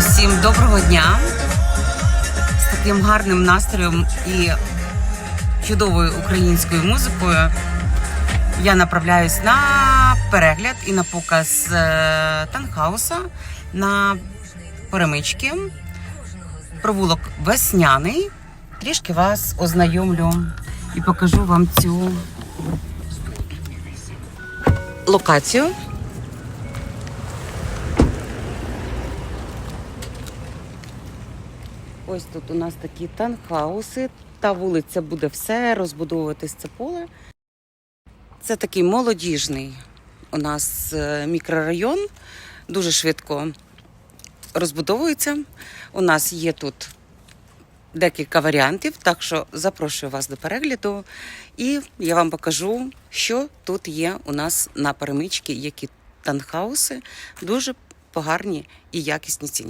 Усім доброго дня з таким гарним настроєм і чудовою українською музикою. Я направляюсь на перегляд і на показ е, танхауса на перемички. Провулок весняний. Трішки вас ознайомлю і покажу вам цю локацію. Ось тут у нас такі танхауси. Та вулиця буде все розбудовуватись це поле. Це такий молодіжний у нас е, мікрорайон. Дуже швидко розбудовується. У нас є тут декілька варіантів, так що запрошую вас до перегляду. І я вам покажу, що тут є у нас на перемичці, які танхауси дуже погарні і якісні ціні.